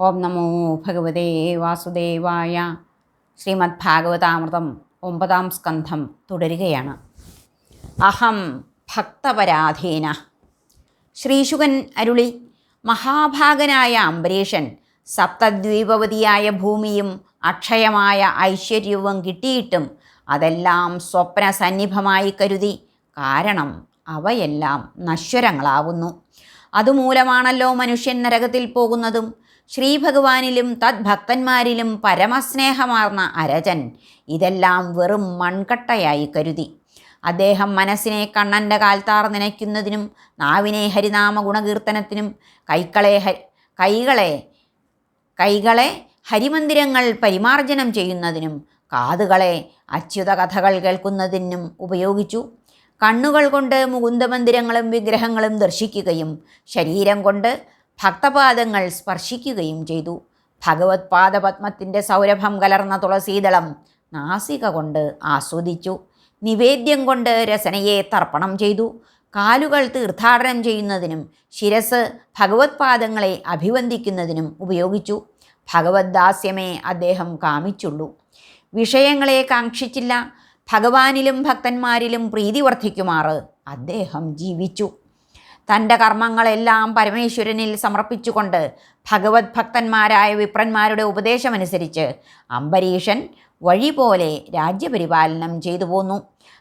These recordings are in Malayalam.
ഓം നമോ ഭഗവതേ വാസുദേവായ. ശ്രീമദ് ഭാഗവതാമൃതം ഒമ്പതാം സ്കന്ധം തുടരുകയാണ്. അഹം ഭക്തപരാധീന. ശ്രീശുകൻ അരുളി മഹാഭാഗനായ അംബരീഷൻ സപ്തദ്വീപവതിയായ ഭൂമിയും അക്ഷയമായ ഐശ്വര്യവും കിട്ടിയിട്ടും അതെല്ലാം സ്വപ്ന സന്നിഭമായി കരുതി. കാരണം അവയെല്ലാം നശ്വരങ്ങളാവുന്നു. അതുമൂലമാണല്ലോ മനുഷ്യൻ നരകത്തിൽ പോകുന്നതും. ശ്രീഭഗവാനിലും തദ്ഭക്തന്മാരിലും പരമസ്നേഹമാർന്ന അരജൻ ഇതെല്ലാം വെറും മൺകട്ടയായി കരുതി. അദ്ദേഹം മനസ്സിനെ കണ്ണന്റെ കാൽത്താർ നനയ്ക്കുന്നതിനും നാവിനെ ഹരിനാമ ഗുണകീർത്തനത്തിനും കൈക്കളെ കൈകളെ കൈകളെ ഹരിമന്ദിരങ്ങൾ പരിമാർജനം ചെയ്യുന്നതിനും കാതുകളെ അച്യുത കഥകൾ കേൾക്കുന്നതിനും ഉപയോഗിച്ചു. കണ്ണുകൾ കൊണ്ട് മുകുന്ദമന്ദിരങ്ങളും വിഗ്രഹങ്ങളും ദർശിക്കുകയും ശരീരം കൊണ്ട് ഭക്തപാദങ്ങൾ സ്പർശിക്കുകയും ചെയ്തു. ഭഗവത് പാദപത്മത്തിന്റെ സൗരഭം കലർന്ന തുളസീദളം നാസിക കൊണ്ട് ആസ്വദിച്ചു. നിവേദ്യം കൊണ്ട് രസനയെ തർപ്പണം ചെയ്തു. കാലുകൾ തീർത്ഥാടനം ചെയ്യുന്നതിനും ശിരസ് ഭഗവത് പാദങ്ങളെ അഭിവന്ദിക്കുന്നതിനും ഉപയോഗിച്ചു. ഭഗവത് ദാസ്യമേ അദ്ദേഹം കാമിച്ചുള്ളൂ. വിഷയങ്ങളെ കാക്ഷിച്ചില്ല. ഭഗവാനിലും ഭക്തന്മാരിലും പ്രീതി വർദ്ധിക്കുമാറ് അദ്ദേഹം ജീവിച്ചു. തന്റെ കർമ്മങ്ങളെല്ലാം പരമേശ്വരനിൽ സമർപ്പിച്ചുകൊണ്ട് ഭഗവത് ഭക്തന്മാരായ വിപ്രന്മാരുടെ ഉപദേശമനുസരിച്ച് അംബരീഷൻ വഴി പോലെ രാജ്യപരിപാലനം ചെയ്തു പോന്നു.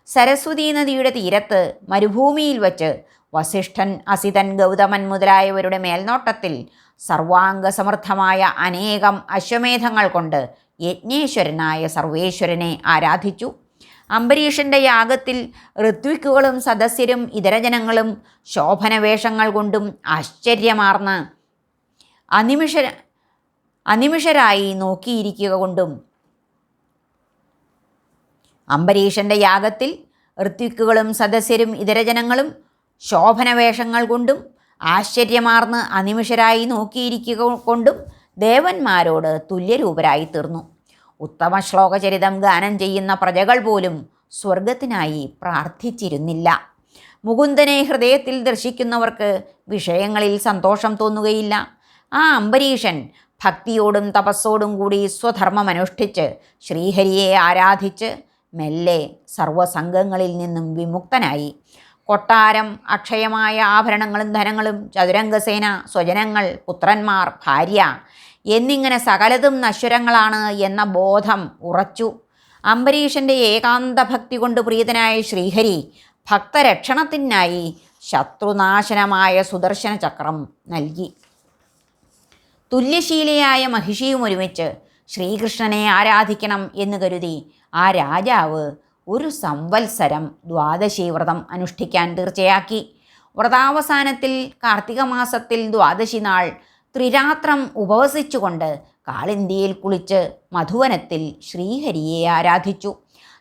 സരസ്വതീ നദിയുടെ തീരത്ത് മരുഭൂമിയിൽ വച്ച് വസിഷ്ഠൻ അസിതൻ ഗൗതമൻ മുതലായവരുടെ മേൽനോട്ടത്തിൽ സർവാംഗസമർത്ഥമായ അനേകം അശ്വമേധങ്ങൾ കൊണ്ട് യജ്ഞേശ്വരനായ സർവേശ്വരനെ ആരാധിച്ചു. അംബരീഷന്റെ യാഗത്തിൽ ഋത്വിക്കുകളും സദസ്യരും ഇതരജനങ്ങളും ശോഭനവേഷങ്ങൾ കൊണ്ടും ആശ്ചര്യമാർന്ന് അനിമിഷ അനിമിഷരായി നോക്കിയിരിക്കുക കൊണ്ടും അംബരീഷന്റെ യാഗത്തിൽ ഋത്വിക്കുകളും സദസ്യരും ഇതരജനങ്ങളും ശോഭനവേഷങ്ങൾ കൊണ്ടും ആശ്ചര്യമാർന്ന് അനിമിഷരായി നോക്കിയിരിക്കുക കൊണ്ടും ദേവന്മാരോട് തുല്യരൂപരായി തീർന്നു. ഉത്തമ ശ്ലോകചരിതം ഗാനം ചെയ്യുന്ന പ്രജകൾ പോലും സ്വർഗത്തിനായി പ്രാർത്ഥിച്ചിരുന്നില്ല. മുകുന്ദനെ ഹൃദയത്തിൽ ദർശിക്കുന്നവർക്ക് വിഷയങ്ങളിൽ സന്തോഷം തോന്നുകയില്ല. ആ അംബരീഷൻ ഭക്തിയോടും തപസ്സോടും കൂടി സ്വധർമ്മമനുഷ്ഠിച്ച് ശ്രീഹരിയെ ആരാധിച്ച് മെല്ലെ സർവസംഘങ്ങളിൽ നിന്നും വിമുക്തനായി. കൊട്ടാരം അക്ഷയമായ ആഭരണങ്ങളും ധനങ്ങളും ചതുരംഗസേന സ്വജനങ്ങൾ പുത്രന്മാർ ഭാര്യ എന്നിങ്ങനെ സകലതും നശ്വരങ്ങളാണ് എന്ന ബോധം ഉറച്ചു. അംബരീഷന്റെ ഏകാന്ത ഭക്തി കൊണ്ട് പ്രീതനായ ശ്രീഹരി ഭക്തരക്ഷണത്തിനായി ശത്രുനാശനമായ സുദർശന ചക്രം നൽകി. തുല്യശീലയായ മഹിഷിയും ഒരുമിച്ച് ശ്രീകൃഷ്ണനെ ആരാധിക്കണം എന്ന് കരുതി ആ രാജാവ് ഒരു സംവത്സരം ദ്വാദശി വ്രതം അനുഷ്ഠിക്കാൻ തീർച്ചയാക്കി. വ്രതാവസാനത്തിൽ കാർത്തിക മാസത്തിൽ ദ്വാദശി നാൾ ത്രിരാത്രം ഉപവസിച്ചുകൊണ്ട് കാളിന്തിയിൽ കുളിച്ച് മധുവനത്തിൽ ശ്രീഹരിയെ ആരാധിച്ചു.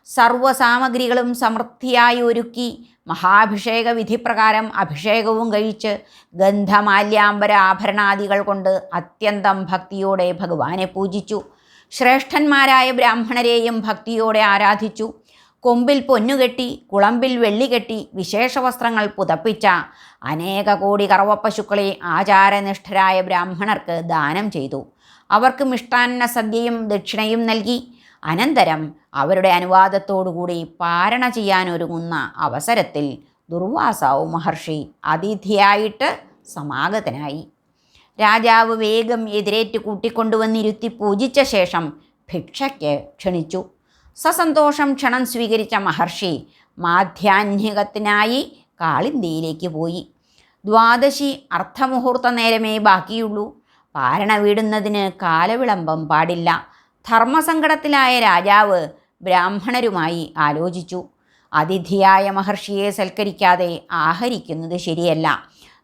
സർവസാമഗ്രികളും സമൃദ്ധിയായി ഒരുക്കി മഹാഭിഷേക വിധിപ്രകാരം അഭിഷേകവും കഴിച്ച് ഗന്ധമാല്യാംബര ആഭരണാദികൾ കൊണ്ട് അത്യന്തം ഭക്തിയോടെ ഭഗവാനെ പൂജിച്ചു. ശ്രേഷ്ഠന്മാരായ ബ്രാഹ്മണരെയും ഭക്തിയോടെ ആരാധിച്ചു. കൊമ്പിൽ പൊന്നുകെട്ടി കുളമ്പിൽ വെള്ളികെട്ടി വിശേഷവസ്ത്രങ്ങൾ പുതപ്പിച്ച അനേക കോടി കറവപ്പശുക്കളെ ആചാരനിഷ്ഠരായ ബ്രാഹ്മണർക്ക് ദാനം ചെയ്തു. അവർക്ക് മിഷ്ടാന്ന സദ്യയും ദക്ഷിണയും നൽകി. അനന്തരം അവരുടെ അനുവാദത്തോടുകൂടി പാരണ ചെയ്യാനൊരുങ്ങുന്ന അവസരത്തിൽ ദുർവാസാവ് മഹർഷി അതിഥിയായിട്ട് സമാഗതനായി. രാജാവ് വേഗം എതിരേറ്റ് കൂട്ടിക്കൊണ്ടുവന്നിരുത്തി പൂജിച്ച ശേഷം ഭിക്ഷയ്ക്ക് ക്ഷണിച്ചു. സസന്തോഷം ക്ഷണം സ്വീകരിച്ച മഹർഷി മാധ്യാന്ഹികത്തിനായി കാളിന്തിയിലേക്ക് പോയി. ദ്വാദശി അർദ്ധമുഹൂർത്ത നേരമേ ബാക്കിയുള്ളൂ. പാരണ വീടുന്നതിന് കാലവിളംബം പാടില്ല. ധർമ്മസങ്കടത്തിലായ രാജാവ് ബ്രാഹ്മണരുമായി ആലോചിച്ചു. അതിഥിയായ മഹർഷിയെ സൽക്കരിക്കാതെ ആഹരിക്കുന്നത് ശരിയല്ല.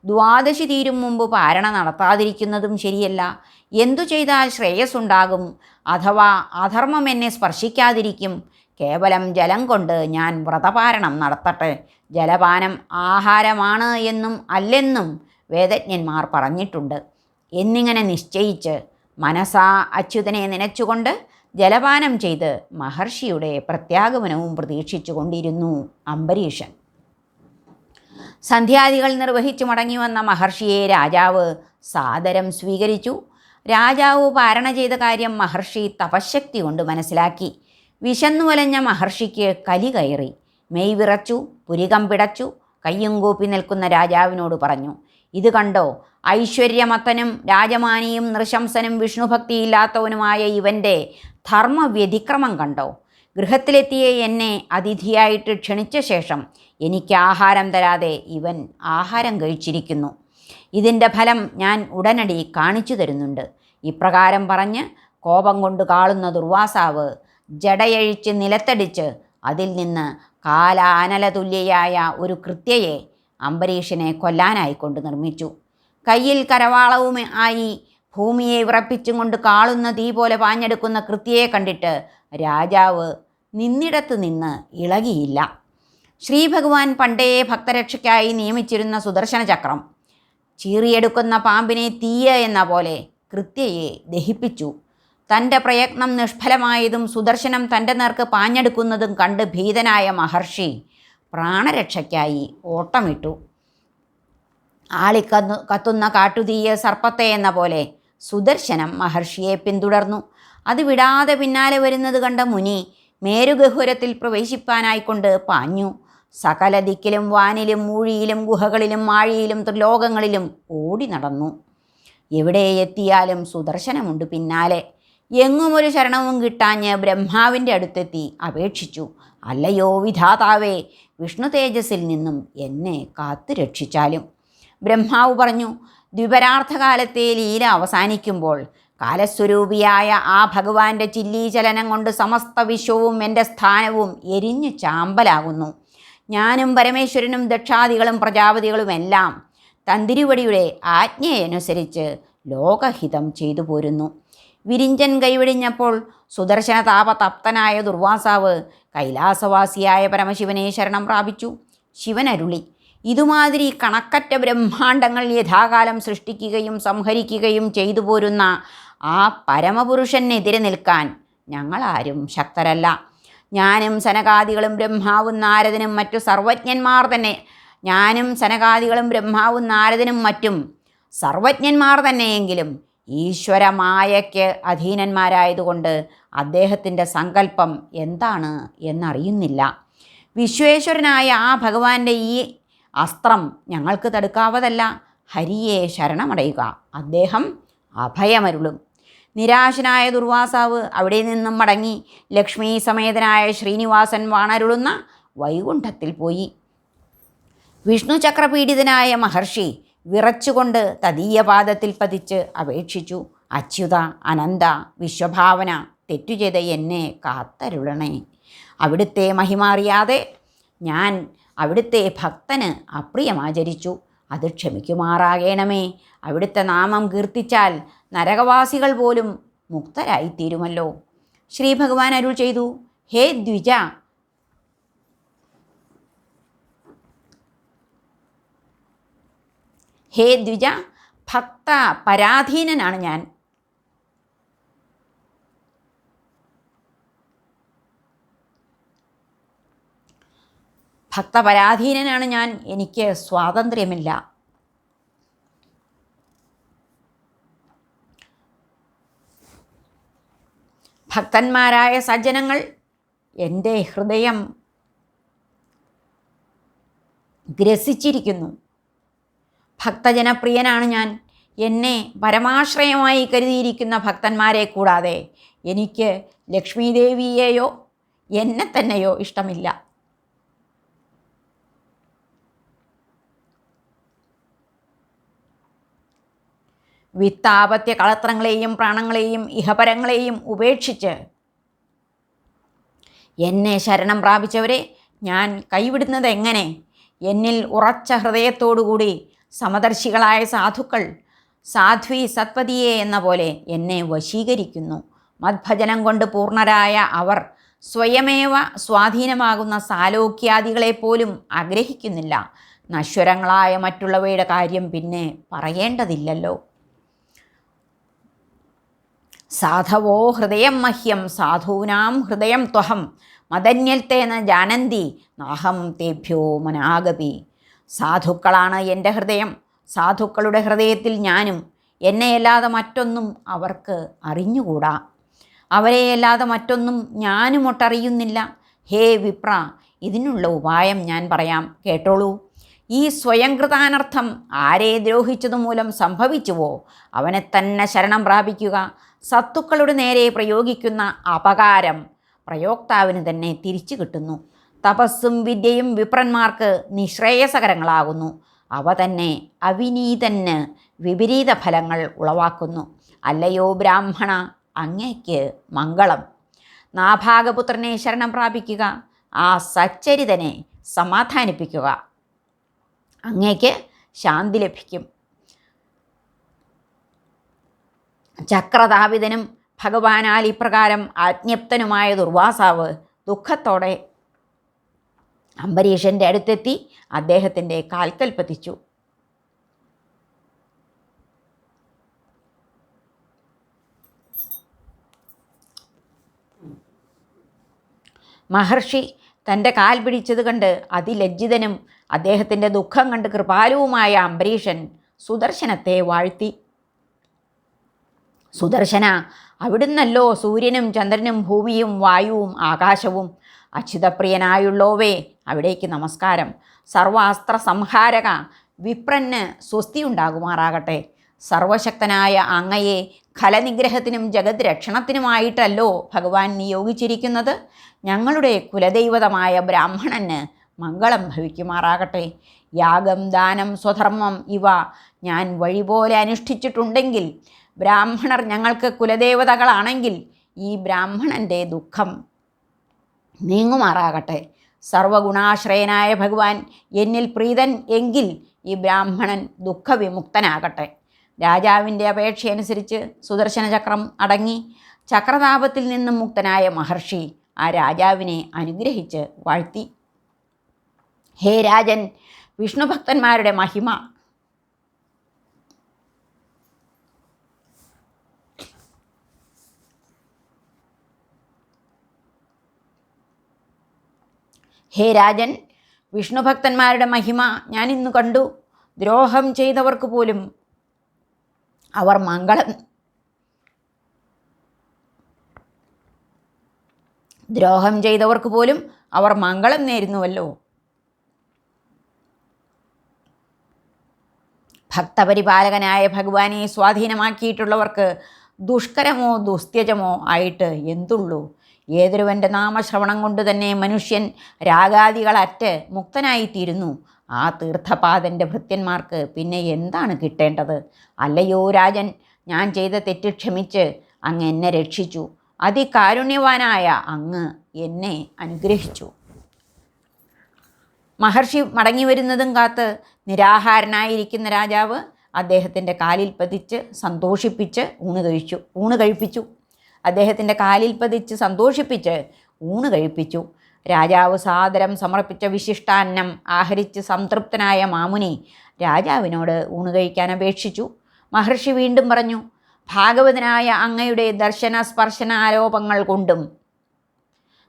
ദ്വാദശി തീരും മുമ്പ് പാരണ നടത്താതിരിക്കുന്നതും ശരിയല്ല. എന്തു ചെയ്താൽ ശ്രേയസ്സുണ്ടാകും? അഥവാ അധർമ്മം എന്നെ സ്പർശിക്കാതിരിക്കും. കേവലം ജലം കൊണ്ട് ഞാൻ വ്രതപാരണം നടത്തട്ടെ. ജലപാനം ആഹാരമാണ് എന്നും അല്ലെന്നും വേദജ്ഞന്മാർ പറഞ്ഞിട്ടുണ്ട്. എന്നിങ്ങനെ നിശ്ചയിച്ച് മനസാ അച്യുതനെ നനച്ചുകൊണ്ട് ജലപാനം ചെയ്ത് മഹർഷിയുടെ പ്രത്യാഗമനവും പ്രതീക്ഷിച്ചു കൊണ്ടിരുന്നു അംബരീഷൻ സന്ധ്യാദികൾ നിർവഹിച്ചു മടങ്ങി വന്ന മഹർഷിയെ രാജാവ് സാദരം സ്വീകരിച്ചു. രാജാവ് പാരണ ചെയ്ത കാര്യം മഹർഷി തപശക്തി കൊണ്ട് മനസ്സിലാക്കി. വിശന്നു വലഞ്ഞ മഹർഷിക്ക് കലി കയറി. മെയ് വിറച്ചു പുരികം പിടച്ചു കയ്യും കൂപ്പി നിൽക്കുന്ന രാജാവിനോട് പറഞ്ഞു ഇത് കണ്ടോ ഐശ്വര്യമത്തനും രാജമാനിയും നൃശംസനും വിഷ്ണുഭക്തിയില്ലാത്തവനുമായ ഇവന്റെ ധർമ്മവ്യതിക്രമം കണ്ടോ? ഗൃഹത്തിലെത്തിയ എന്നെ അതിഥിയായിട്ട് ക്ഷണിച്ച ശേഷം എനിക്ക് ആഹാരം തരാതെ ഇവൻ ആഹാരം കഴിച്ചിരിക്കുന്നു. ഇതിന്റെ ഫലം ഞാൻ ഉടനടി കാണിച്ചു തരുന്നുണ്ട്. ഇപ്രകാരം പറഞ്ഞ് കോപം കൊണ്ട് കാളുന്ന ദുർവാസാവ് ജടയഴിച്ച് നിലത്തടിച്ച് അതിൽ നിന്ന് കാലാനലതുല്യയായ ഒരു കൃത്യയെ അംബരീഷിനെ കൊല്ലാനായിക്കൊണ്ട് നിർമ്മിച്ചു. കയ്യിൽ കരവാളവും ആയി ഭൂമിയെ വിറപ്പിച്ചും കൊണ്ട് കാളുന്ന തീ പോലെ പാഞ്ഞെടുക്കുന്ന കൃത്യയെ കണ്ടിട്ട് രാജാവ് നിന്നിടത്ത് നിന്ന് ഇളകിയില്ല. ശ്രീഭഗവാൻ പണ്ടേ ഭക്തരക്ഷയ്ക്കായി നിയമിച്ചിരുന്ന സുദർശന ചക്രം. ചീറിയെടുക്കുന്ന പാമ്പിനെ തീയ എന്ന പോലെ കൃത്യയെ ദഹിപ്പിച്ചു. തന്റെ പ്രയത്നം നിഷ്ഫലമായതും സുദർശനം തന്റെ നേർക്ക് പാഞ്ഞെടുക്കുന്നതും കണ്ട് ഭീതനായ മഹർഷി പ്രാണരക്ഷയ്ക്കായി ഓട്ടമിട്ടു. ആളിക്കന്നു കത്തുന്ന കാട്ടുതീയ സർപ്പത്തെ എന്ന പോലെ സുദർശനം മഹർഷിയെ പിന്തുടർന്നു. അത് വിടാതെ പിന്നാലെ വരുന്നത് കണ്ട മുനി മേരുഗഹുരത്തിൽ പ്രവേശിപ്പാനായിക്കൊണ്ട് പാഞ്ഞു. സകല ദിക്കിലും വാനിലും മൂഴിയിലും ഗുഹകളിലും മാഴിയിലും ത്രിലോകങ്ങളിലും ഓടി നടന്നു. എവിടെ എത്തിയാലും സുദർശനമുണ്ട് പിന്നാലെ. എങ്ങും ഒരു ശരണവും കിട്ടാഞ്ഞ് ബ്രഹ്മാവിന്റെ അടുത്തെത്തി അപേക്ഷിച്ചു. അല്ലയോ വിധാതാവേ വിഷ്ണു തേജസ്സിൽ നിന്നും എന്നെ കാത്തു രക്ഷിച്ചാലും. ബ്രഹ്മാവ് പറഞ്ഞു ദ്വിപരാർത്ഥകാലത്തെ ലീല അവസാനിക്കുമ്പോൾ കാലസ്വരൂപിയായ ആ ഭഗവാന്റെ ചില്ലീചലനം കൊണ്ട് സമസ്ത വിശ്വവും എന്റെ സ്ഥാനവും എരിഞ്ഞു ചാമ്പലാകുന്നു. ഞാനും പരമേശ്വരനും ദക്ഷാദികളും പ്രജാപതികളുമെല്ലാം തന്തിരുവടിയുടെ ആജ്ഞയനുസരിച്ച് ലോകഹിതം ചെയ്തു പോരുന്നു. വിരിഞ്ചൻ കൈവെടിഞ്ഞപ്പോൾ സുദർശന താപതപ്തനായ ദുർവാസാവ് കൈലാസവാസിയായ പരമശിവനെ ശരണം പ്രാപിച്ചു. ശിവനരുളി ഇതുമാതിരി കണക്കറ്റ ബ്രഹ്മാണ്ടങ്ങൾ യഥാകാലം സൃഷ്ടിക്കുകയും സംഹരിക്കുകയും ചെയ്തു പോരുന്ന ആ പരമപുരുഷനെതിരെ നിൽക്കാൻ ഞങ്ങളാരും ശക്തരല്ല. ഞാനും സനകാദികളും ബ്രഹ്മാവും നാരദനും മറ്റു സർവജ്ഞന്മാർ തന്നെ. ഞാനും സനകാദികളും ബ്രഹ്മാവും നാരദനും മറ്റും സർവജ്ഞന്മാർ തന്നെയെങ്കിലും ഈശ്വരമായയ്ക്ക് അധീനന്മാരായതുകൊണ്ട് അദ്ദേഹത്തിന്റെ സങ്കല്പം എന്താണ് എന്നറിയുന്നില്ല. വിശ്വേശ്വരനായ ആ ഭഗവാന്റെ ഈ അസ്ത്രം ഞങ്ങൾക്ക് തടുക്കാവതല്ല. ഹരിയെ ശരണമടയുക. അദ്ദേഹം അഭയമരുളും. നിരാശനായ ദുർവാസാവ് അവിടെ നിന്നും മടങ്ങി ലക്ഷ്മി സമേതനായ ശ്രീനിവാസൻ വാണരുളുന്ന വൈകുണ്ഠത്തിൽ പോയി. വിഷ്ണു ചക്രപീഡിതനായ മഹർഷി വിറച്ചുകൊണ്ട് തദീയപാദത്തിൽ പതിച്ച് അപേക്ഷിച്ചു. അച്യുത അനന്ത വിശ്വഭാവന തെറ്റു ചെയ്ത എന്നെ കാത്തരുളണേ. അവിടുത്തെ മഹിമാറിയാതെ ഞാൻ അവിടുത്തെ ഭക്തന് അപ്രിയമാചരിച്ചു. അത് ക്ഷമിക്കുമാറാകേണമേ. അവിടുത്തെ നാമം കീർത്തിച്ചാൽ നരകവാസികൾ പോലും മുക്തരായിത്തീരുമല്ലോ. ശ്രീ ഭഗവാൻ അരുൾ ചെയ്തു ഹേ ദ്വിജ! ഹേ ദ്വിജ! ഭക്ത പരാധീനനാണ് ഞാൻ. ഭക്തപരാധീനനാണ് ഞാൻ. എനിക്ക് സ്വാതന്ത്ര്യമില്ല. ഭക്തന്മാരായ സജ്ജനങ്ങൾ എന്റെ ഹൃദയം ഗ്രസിച്ചിരിക്കുന്നു. ഭക്തജനപ്രിയനാണ് ഞാൻ. എന്നെ പരമാശ്രയമായി കരുതിയിരിക്കുന്ന ഭക്തന്മാരെ കൂടാതെ എനിക്ക് ലക്ഷ്മീദേവിയെയോ എന്നെ തന്നെയോ ഇഷ്ടമില്ല. വിത്താപത്യ കളത്രങ്ങളെയും പ്രാണങ്ങളെയും ഇഹപരങ്ങളെയും ഉപേക്ഷിച്ച് എന്നെ ശരണം പ്രാപിച്ചവരെ ഞാൻ കൈവിടുന്നത് എങ്ങനെ? എന്നിൽ ഉറച്ച ഹൃദയത്തോടുകൂടി സമദർശികളായ സാധുക്കൾ സാധ്വി സത്പതിയെ എന്ന പോലെ എന്നെ വശീകരിക്കുന്നു. മദ്ഭജനം കൊണ്ട് പൂർണരായ അവർ സ്വയമേവ സ്വാധീനമാകുന്ന സാലോക്യാദികളെപ്പോലും ആഗ്രഹിക്കുന്നില്ല. നശ്വരങ്ങളായ മറ്റുള്ളവയുടെ കാര്യം പിന്നെ പറയേണ്ടതില്ലല്ലോ. സാധവോ ഹൃദയം മഹ്യം സാധൂനാം ഹൃദയം ത്വഹം. മദന്യൽത്തേന ജാനന്തി നാഹം തേഭ്യോ മനാഗപി സാധുക്കളാണ് എന്റെ ഹൃദയം സാധുക്കളുടെ ഹൃദയത്തിൽ ഞാനും. എന്നെയല്ലാതെ മറ്റൊന്നും അവർക്ക് അറിഞ്ഞുകൂടാ. അവരെയല്ലാതെ മറ്റൊന്നും ഞാനും ഒട്ടറിയുന്നില്ല ഹേ വിപ്ര ഇതിനുള്ള ഉപായം ഞാൻ പറയാം. കേട്ടോളൂ. ഈ സ്വയംകൃതാനർത്ഥം ആരെ ദ്രോഹിച്ചതുമൂലം സംഭവിച്ചുവോ? അവനെ തന്നെ ശരണം പ്രാപിക്കുക. സത്തുക്കളുടെ നേരെ പ്രയോഗിക്കുന്ന അപകാരം പ്രയോക്താവിന് തന്നെ തിരിച്ചു കിട്ടുന്നു. തപസ്സും വിദ്യയും വിപ്രന്മാർക്ക് നിശ്രേയസകരങ്ങളാകുന്നു. അവ തന്നെ അവിനീതന് വിപരീത ഫലങ്ങൾ ഉളവാക്കുന്നു. അല്ലയോ ബ്രാഹ്മണ അങ്ങയ്ക്ക് മംഗളം. നാഭാഗപുത്രനെ ശരണം പ്രാപിക്കുക ആ സച്ചരിതനെ സമാധാനിപ്പിക്കുക. അങ്ങയ്ക്ക് ശാന്തി ലഭിക്കും. ചക്രതാപിതനും ഭഗവാനാൽ ഇപ്രകാരം ആജ്ഞപ്തനുമായ ദുർവാസാവ് ദുഃഖത്തോടെ അംബരീഷന്റെ അടുത്തെത്തി അദ്ദേഹത്തിന്റെ കാൽക്കൽ പതിച്ചു. മഹർഷി തന്റെ കാൽ പിടിച്ചത് കണ്ട് അതിലജ്ജിതനും അദ്ദേഹത്തിന്റെ ദുഃഖം കണ്ട് കൃപാലുവുമായ അംബരീഷൻ സുദർശനത്തെ വാഴ്ത്തി. സുദർശന അവിടുന്നല്ലോ സൂര്യനും ചന്ദ്രനും ഭൂമിയും വായുവും ആകാശവും. അച്യുതപ്രിയനായുള്ളോവേ അവിടേക്ക് നമസ്കാരം. സർവാസ്ത്ര സംഹാരക വിപ്രന് സ്വസ്തി ഉണ്ടാകുമാറാകട്ടെ സർവശക്തനായ അങ്ങയെ ഖലനിഗ്രഹത്തിനും ജഗത് രക്ഷണത്തിനുമായിട്ടല്ലോ ഭഗവാൻ നിയോഗിച്ചിരിക്കുന്നത്. ഞങ്ങളുടെ കുലദൈവതമായ ബ്രാഹ്മണന് മംഗളം ഭവിക്കുമാറാകട്ടെ. യാഗം ദാനം സ്വധർമ്മം ഇവ ഞാൻ വഴിപോലെ അനുഷ്ഠിച്ചിട്ടുണ്ടെങ്കിൽ ബ്രാഹ്മണർ ഞങ്ങൾക്ക് കുലദേവതകളാണെങ്കിൽ ഈ ബ്രാഹ്മണന്റെ ദുഃഖം നീങ്ങുമാറാകട്ടെ. സർവഗുണാശ്രയനായ ഭഗവാൻ എന്നിൽ പ്രീതൻ എങ്കിൽ ഈ ബ്രാഹ്മണൻ ദുഃഖവിമുക്തനാകട്ടെ. രാജാവിന്റെ അപേക്ഷയനുസരിച്ച് സുദർശന ചക്രം അടങ്ങി ചക്രതാപത്തിൽ നിന്നും മുക്തനായ മഹർഷി ആ രാജാവിനെ അനുഗ്രഹിച്ച് വാഴ്ത്തി. ഹേ രാജൻ വിഷ്ണുഭക്തന്മാരുടെ മഹിമ ഹേ രാജൻ വിഷ്ണുഭക്തന്മാരുടെ മഹിമ ഞാൻ ഇന്ന് കണ്ടു. ദ്രോഹം ചെയ്തവർക്ക് പോലും അവർ മംഗളം. ദ്രോഹം ചെയ്തവർക്ക് പോലും അവർ മംഗളം നേരുന്നുവല്ലോ. ഭക്തപരിപാലകനായ ഭഗവാനെ സ്വാധീനമാക്കിയിട്ടുള്ളവർക്ക് ദുഷ്കരമോ ദുസ്ത്യജമോ ആയിട്ട് എന്തുള്ളൂ? ഏതൊരുവന്റെ നാമശ്രവണം കൊണ്ട് തന്നെ മനുഷ്യൻ രാഗാദികളറ്റ് മുക്തനായിത്തീരുന്നു. ആ തീർത്ഥപാദന്റെ ഭൃത്യന്മാർക്ക് പിന്നെ എന്താണ് കിട്ടേണ്ടത്? അല്ലയോ രാജൻ ഞാൻ ചെയ്ത തെറ്റ് ക്ഷമിച്ച് അങ്ങ് എന്നെ രക്ഷിച്ചു. അതികാരുണ്യവാനായ അങ്ങ് എന്നെ അനുഗ്രഹിച്ചു. മഹർഷി മടങ്ങി വരുന്നതും കാത്ത് നിരാഹാരനായിരിക്കുന്ന രാജാവ് അദ്ദേഹത്തിന്റെ കാലിൽ പതിച്ച് സന്തോഷിപ്പിച്ച് ഊണ് കഴിച്ചു ഊണ് കഴിപ്പിച്ചു. അദ്ദേഹത്തിന്റെ കാലിൽ പതിച്ച് സന്തോഷിപ്പിച്ച് ഊണ് കഴിപ്പിച്ചു. രാജാവ് സാദരം സമർപ്പിച്ച വിശിഷ്ടാന്നം ആഹരിച്ച് സംതൃപ്തനായ മാമുനി രാജാവിനോട് ഊണ് കഴിക്കാൻ അപേക്ഷിച്ചു. മഹർഷി വീണ്ടും പറഞ്ഞു ഭാഗവതനായ അങ്ങയുടെ ദർശന സ്പർശന ആരോപങ്ങൾ കൊണ്ടും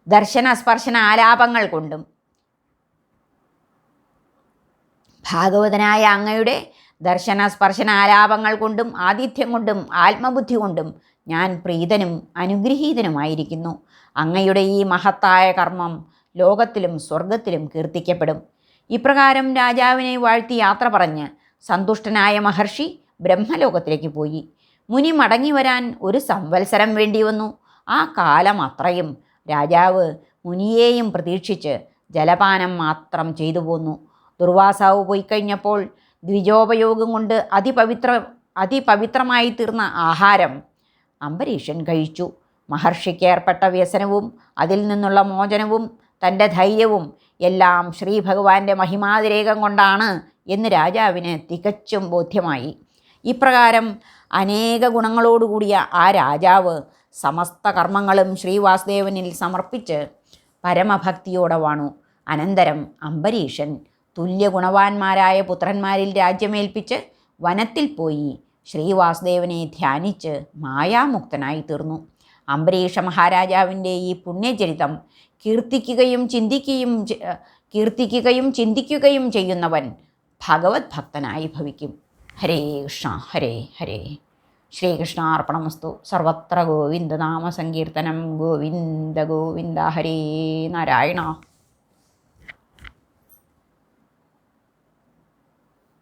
ദർശന സ്പർശന ആലാപങ്ങൾ കൊണ്ടും ഭാഗവതനായ അങ്ങയുടെ ദർശന സ്പർശന ആലാപങ്ങൾ കൊണ്ടും ആതിഥ്യം കൊണ്ടും ആത്മബുദ്ധി കൊണ്ടും ഞാൻ പ്രീതനും അനുഗ്രഹീതനുമായിരിക്കുന്നു. അങ്ങയുടെ ഈ മഹത്തായ കർമ്മം ലോകത്തിലും സ്വർഗത്തിലും കീർത്തിക്കപ്പെടും. ഇപ്രകാരം രാജാവിനെ വാഴ്ത്തി യാത്ര പറഞ്ഞ് സന്തുഷ്ടനായ മഹർഷി ബ്രഹ്മലോകത്തിലേക്ക് പോയി. മുനി മടങ്ങി വരാൻ ഒരു സംവത്സരം വേണ്ടി വന്നു. ആ കാലം അത്രയും. രാജാവ് മുനിയേയും പ്രതീക്ഷിച്ച് ജലപാനം മാത്രം ചെയ്തു പോന്നു. ദുർവാസാവ് പോയി കഴിഞ്ഞപ്പോൾ ദ്വിജോപയോഗം കൊണ്ട് അതിപവിത്ര അതിപവിത്രമായി തീർന്ന ആഹാരം അംബരീഷൻ കഴിച്ചു. മഹർഷിക്ക് ഏർപ്പെട്ട വ്യസനവും അതിൽ നിന്നുള്ള മോചനവും തന്റെ ധൈര്യവും എല്ലാം ശ്രീ ഭഗവാന്റെ കൊണ്ടാണ് എന്ന് രാജാവിന് തികച്ചും ബോധ്യമായി. ഇപ്രകാരം അനേക ഗുണങ്ങളോടുകൂടിയ ആ രാജാവ് സമസ്ത കർമ്മങ്ങളും ശ്രീവാസുദേവനിൽ സമർപ്പിച്ച് പരമഭക്തിയോടെ വാണു. അനന്തരം അംബരീഷൻ തുല്യ ഗുണവാന്മാരായ പുത്രന്മാരിൽ രാജ്യമേൽപ്പിച്ച് വനത്തിൽ പോയി. ശ്രീവാസുദേവനെ ധ്യാനിച്ച് മായാമുക്തനായി തീർന്നു. അംബരീഷ മഹാരാജാവിന്റെ ഈ പുണ്യചരിതം കീർത്തിക്കുകയും ചിന്തിക്കുകയും കീർത്തിക്കുകയും ചിന്തിക്കുകയും ചെയ്യുന്നവൻ ഭഗവത് ഭക്തനായി ഭവിക്കും. ഹരേ കൃഷ്ണ ഹരേ ഹരേ. ശ്രീകൃഷ്ണാർപ്പണമസ്തു. സർവത്ര ഗോവിന്ദനാമ സങ്കീർത്തനം. ഗോവിന്ദ ഗോവിന്ദ ഹരേ നാരായണ.